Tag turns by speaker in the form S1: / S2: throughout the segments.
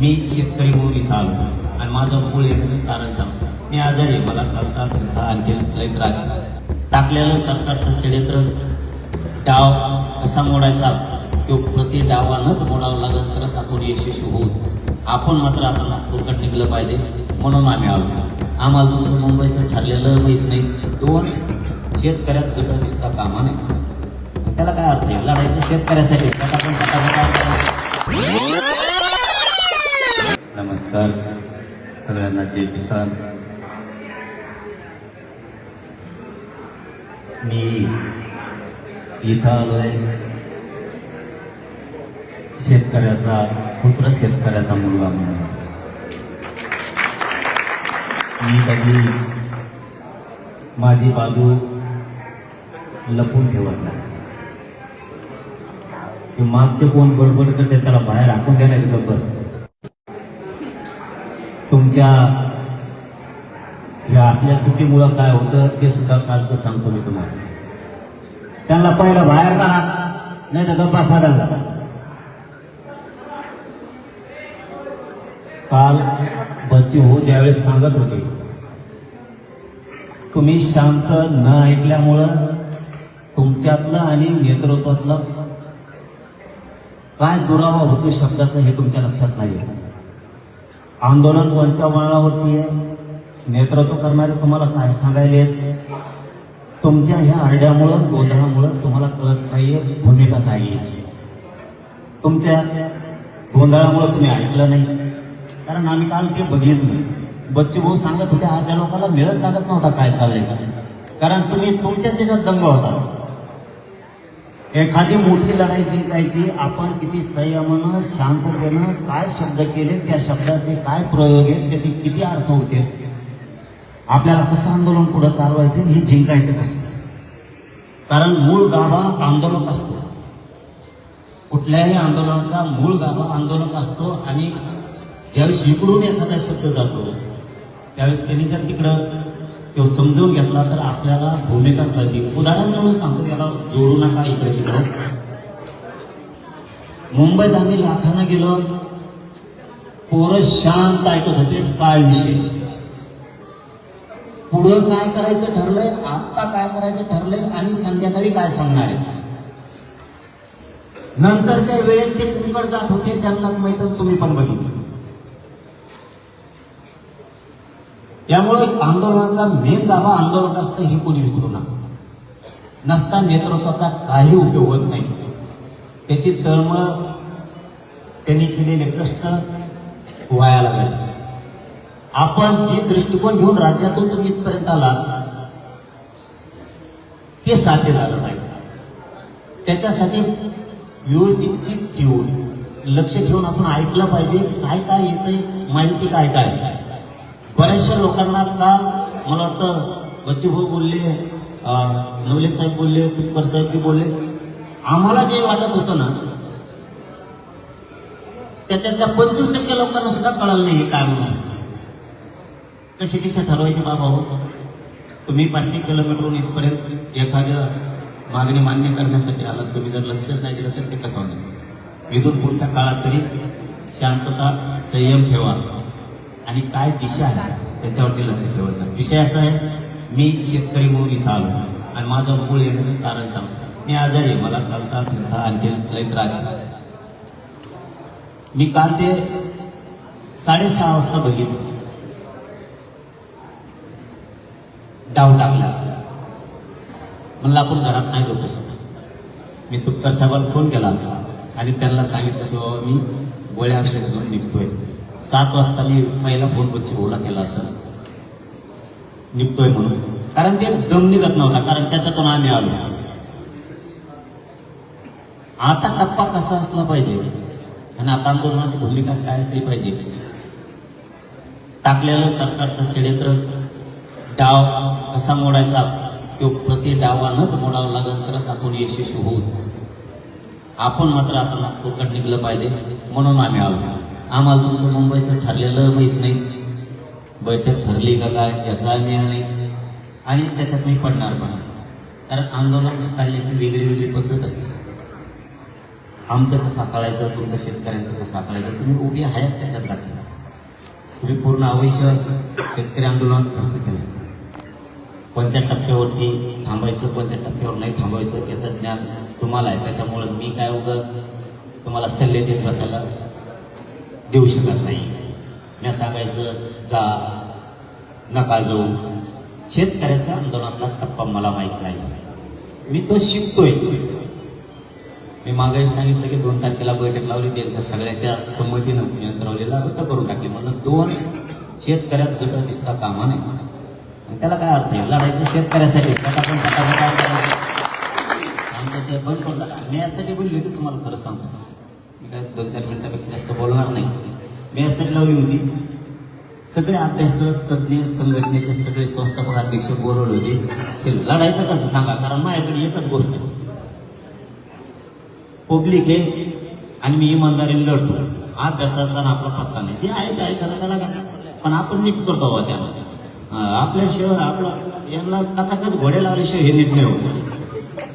S1: मी शेतकरी म्हणून इथं आलो. आणि माझं मूळ येण्याचं कारण सांगतो. मी आजारी मला चालता फिरता आणखी लय त्रास टाकलेलं सरकारचं षडयंत्र डाव कसा मोडायचा तो प्रति डावानंच मोडावं लागत तरच आपण यशस्वी होऊ. आपण मात्र आता नागपूरकडे निघलं पाहिजे म्हणून आम्ही आलो. आम्हाला तुमचं मुंबईचं ठरलेलं माहीत नाही. दोन शेतकऱ्यात गट दिसता कामा नाही त्याला काय अर्थ आहे? लढायचं शेतकऱ्यासाठी. आपण नमस्कार सगळ्यांना जय किसान मी इथं आलोय शेतकऱ्याचा पुत्र शेतकऱ्याचा मुलगा म्हणून मी कधी माझी बाजू लपून ठेवत नाही मागचे कोण बडबड करते त्याला बाहेर हाकून देण्यात बस तुमच्या ह्या असल्या चुकीमुळं काय होतं ते सुद्धा कालचं सांगतो मी तुम्हाला. त्यांना पहिलं बाहेर काढा नाही तर गप्पा साधा. काल बच्ची हो ज्यावेळेस सांगत होते तुम्ही शांत न ऐकल्यामुळं तुमच्यातलं आणि नेतृत्वातलं काय दुरावा होतो शब्दाचा हे तुमच्या लक्षात नाही आंदोलन कोणत्या वळणावरती आहे. नेतृत्व करणारे तुम्हाला काय सांगायले तुमच्या ह्या आरड्यामुळं गोंधळामुळं तुम्हाला कळत नाहीये भूमिका काय घ्यायची. तुमच्या गोंधळामुळं तुम्ही ऐकलं नाही. कारण आम्ही काल ते बघितलं. बच्चू भाऊ सांगत होते अर्ध्या लोकांना मिळत लागत नव्हता काय चाललंय. कारण तुम्ही तुमच्या त्याच्यात दंग होता. एखादी मोठी लढाई जिंकायची आपण किती संयमानं शांततेनं काय शब्द केले त्या शब्दाचे काय प्रयोग आहेत त्याचे किती अर्थ होते? आपल्याला कसं आंदोलन पुढे चालवायचं हे जिंकायचं कसं? कारण मूळ गाभा आंदोलक असतो. कुठल्याही आंदोलनाचा मूळ गाभा आंदोलक असतो आणि ज्यावेळेस इकडून एखादा शब्द जातो त्यावेळेस त्यांनी जर तिकडं तो समजून घेतला तर आपल्याला भूमिका कळते. उदाहरण म्हणून सांगतो याला जोडू नका इकडे तिकडे. मुंबईत आम्ही लाखानं गेलो. पोरं शांत ऐकत होते काय विषय पुढं काय करायचं ठरलंय? आत्ता काय करायचं ठरलंय? आणि संध्याकाळी काय सांगणार आहे? नंतरच्या वेळेत ते कुंकड जात होते त्यांनाच माहीत तुम्ही पण बघितलं. त्यामुळे आंदोलनाचा मेन गाभा आंदोलन असतं हे कोणी विसरू नका. नसता नेतृत्वाचा काही उपयोग होत नाही. त्याची तळमळ त्यांनी केलेले कष्ट वाया लागले. आपण जे दृष्टिकोन घेऊन राज्यातून तुम्ही इथपर्यंत आला ते साध्य झालं पाहिजे त्याच्यासाठी व्यवस्थित ठेवून लक्ष ठेवून आपण ऐकलं पाहिजे. काय काय येतंय माहिती काय काय? बऱ्याचशा लोकांना काल मला वाटतं बच्चूभाऊ बोलले नवले साहेब बोलले तुपकर साहेब बी बोलले. आम्हाला जे वाटत होतं ना त्याच्यातल्या पंचवीस टक्के लोकांना सुद्धा कळलं नाही हे काय म्हणून कसे कसे ठरवायचे बाबा हो तुम्ही पाचशे किलोमीटरहून इथपर्यंत एखाद्या मागणी मान्य करण्यासाठी आलात. तुम्ही जर लक्ष नाही दिलं तर ते कसं होणार? इथून पुढच्या काळात तरी शांतता संयम ठेवा. आणि काय दिशा आहे? त्याच्यावरती लक्ष ठेवायचं. विषय असा आहे मी शेतकरी म्हणून इथं आलो आणि माझं मूळ येण्याचं कारण सांगतो. मी आजारी आहे मला चालता फिरता आणखी लई त्रास मी काल ते साडेसहा वाजता बघितलं. डाव टाकला. म्हणलं आपण घरात नाही झोपू शकत. मी तुपकर साहेबाला फोन केला आणि त्यांना सांगितलं की बाबा मी गोळ्या औषध घेऊन निघतोय. सात वाजता मी पहिला फोन बच्ची केला असं. निघतोय म्हणून. कारण ते दम निघत नव्हता कारण त्याच्यातून आम्ही आलो. आता टप्पा कसा असला पाहिजे? आणि आता आंदोलनाची भूमिका काय असली पाहिजे? टाकलेलं सरकारचं षडयंत्र डाव कसा मोडायचा? तो प्रति डावानंच मोडावा लागेल तरच आपण यशस्वी होऊ. आपण मात्र आता नागपूरकडे निघलं पाहिजे म्हणून आम्ही आलो. आम्हाला तुमचं मुंबईचं ठरलेलं माहीत नाही. बैठक ठरली का काय याचा मिळाला नाही आणि त्याच्यात मी पडणार पण कारण आंदोलन हाताळण्याची वेगळी वेगळी पद्धत असते. आमचं कसं हाताळायचं तुमचं शेतकऱ्यांचं कसं हाताळायचं तुम्ही उभी आहेत त्याच्यात लागतो तुम्ही पूर्ण अवश्य शेतकरी आंदोलनात खर्च केलं. कोणत्या टप्प्यावरती थांबायचं कोणत्या टप्प्यावर नाही थांबायचं याचं ज्ञान तुम्हाला आहे. त्याच्यामुळं मी काय उगं तुम्हाला सल्ले देत बसायला देऊ शकत नाही. मी सांगायचं जा नका जाऊ. शेतकऱ्याच्या आंदोलनातला टप्पा मला माहीत नाही. मी तो शिकतोय. मी मागे सांगितलं की दोन तारखेला बैठक लावली त्यांच्या सगळ्याच्या संमतीनं यंत्रवलेला रद्द करून टाकली. म्हणलं दोन शेतकऱ्यात गट दिसता कामा नाही त्याला काय अर्थ आहे? लढायचं शेतकऱ्यासाठी आमचं ते बंद करून टाका. मी यासाठी बोलली होती तुम्हाला खरं सांगतो. काय दोन चार मिनिटापेक्षा जास्त बोलणार नाही. मी असं लावली होती. सगळे अभ्यासक तज्ज्ञ संघटनेचे सगळे संस्थापक अध्यक्ष बोलवले होते. ते लढायचं कसं सांगा? कारण माझ्याकडे एकच गोष्ट आहे. पब्लिक आहे आणि मी इमानदारीने लढतो. अभ्यासाचा आपला पत्ता नाही. जे आहे ते ऐकायला त्याला काय पण आपण नीट करतो बाबा त्याला. आपल्याशिवाय आपला यांना कथाकच घोडे लावल्याशिवाय हे नीट नाही होत.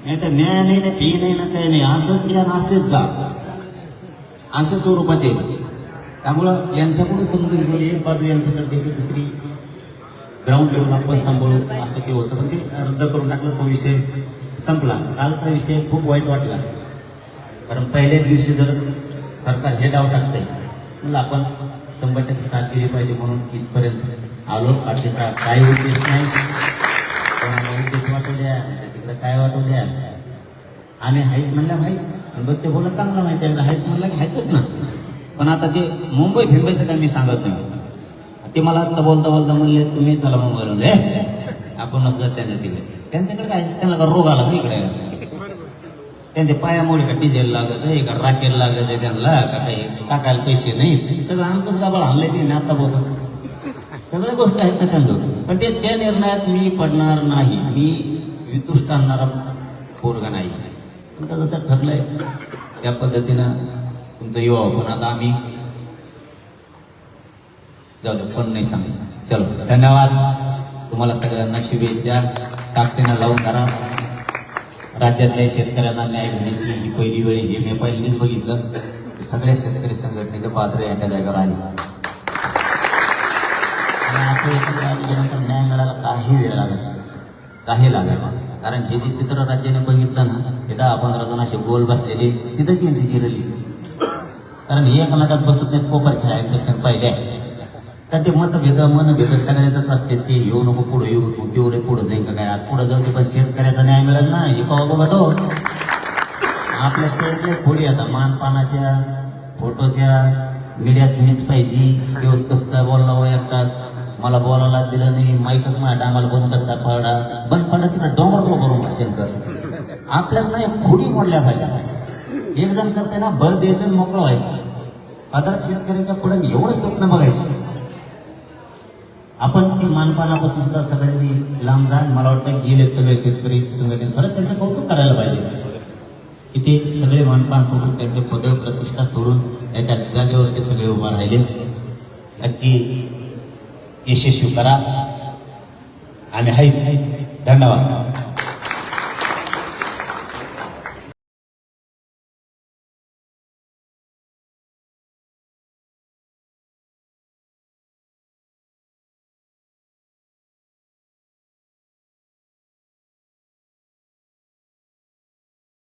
S1: नाही तर न्याय नाही ना पी नाही ना काही नाही. असंच या आणि जा. अशा स्वरूपाचे आहेत. त्यामुळं यांच्याकडून समजून घेऊन एक बाजू यांच्याकडे देखील दुसरी ग्राउंड लेवल आपण सांभाळू असं ते होतं. पण ते रद्द करून टाकलं तो विषय संपला. कालचा विषय खूप वाईट वाटला. कारण पहिल्याच दिवशी जर सरकार हे डाव टाकतंय म्हणलं आपण शंभर टक्के साथ दिली पाहिजे म्हणून इथपर्यंत आलो. पाठीचा काय उद्देश नाही. कोणाला उद्देश वाटू द्या तिकडं काय वाटू द्या. आम्ही आहेत म्हणल्या भाई बच्चे बोला चांगला माहिती आहे आहेत म्हणलं की आहेतच ना. पण आता ते मुंबई फिंबईचं काय मी सांगत नाही. ते मला आता बोलता बोलता म्हणले तुम्ही चला मुंबई म्हणले आपण नसलं त्यांच्या तिकडे. त्यांच्याकडे काय त्यांना का रोग आला का इकडे? त्यांच्या पायामुळे का डिझेल लागत आहे का राखेल लागत आहे त्यांना का काही टाकायला पैसे नाही? सगळं आमचंच गाबाळ हल्लंय ते आता बोलत सगळ्या गोष्टी आहेत ना त्यांचं. पण ते त्या निर्णयात मी पडणार नाही. मी वितुष्ट आणणारा पोरगा नाही. पण आता जसं ठरलंय त्या पद्धतीनं तुमचं युवा पण आता आम्ही जाऊ दे पण नाही सांगायचं. चलो. धन्यवाद. तुम्हाला सगळ्यांना शुभेच्छा. ताकदीनं लावून धरा. राज्यातल्या शेतकऱ्यांना न्याय घेण्याची ही पहिली वेळ हे मी पहिलीच बघितलं. सगळ्या शेतकरी संघटनेचे पात्र यांच्या जागेवर आले. आणि असं एकत्र आल्यानंतर न्याय मिळायला काही वेळ लागत काही लागेल नाही. कारण हे जे चित्र राज्याने बघितलं ना ते दहा पंधरा जण असे गोल बसलेले तिथं त्यांची जिरली. कारण हे एकमेकात बसत नाही कोपर खेळायला दिसतात पहिले तर ते मतभेद मनभेद सगळ्यातच असते ते येऊ नको पुढे येऊ तू तेवढे पुढे जाईल का काय? पुढे जाऊ ते पण शेतकऱ्याचा न्याय मिळेल ना हे कवा बघतो आपल्या ते पुढे आता मानपानाच्या फोटोच्या मीडियात मीच पाहिजे दिवस कसं काय बोलला हो वैयक्तात मला बोलायला दिलं नाही. माईकच माझ्या टायमाला बंद कसं काय पडा बंद पडला तिकडे डोंगर नको करून शंकर? आपल्यात ना एक खोडी मोडल्या पाहिजे. एक जण करते ना बळ द्यायचं मोकळं व्हायचं. आता शेतकऱ्याच्या पुढे एवढं स्वप्न बघायचं. आपण ते मानपानापासून सुद्धा सगळ्यांनी लांब जा मला वाटतं गेले सगळे शेतकरी संघटने. खरंच त्यांचं कौतुक करायला पाहिजे. की ते सगळे मानपान सोडून त्यांचे पद प्रतिष्ठा सोडून त्याच्या जागेवर ते सगळे उभा राहिले. नक्की यशस्वी करा आणि हाय धन्यवाद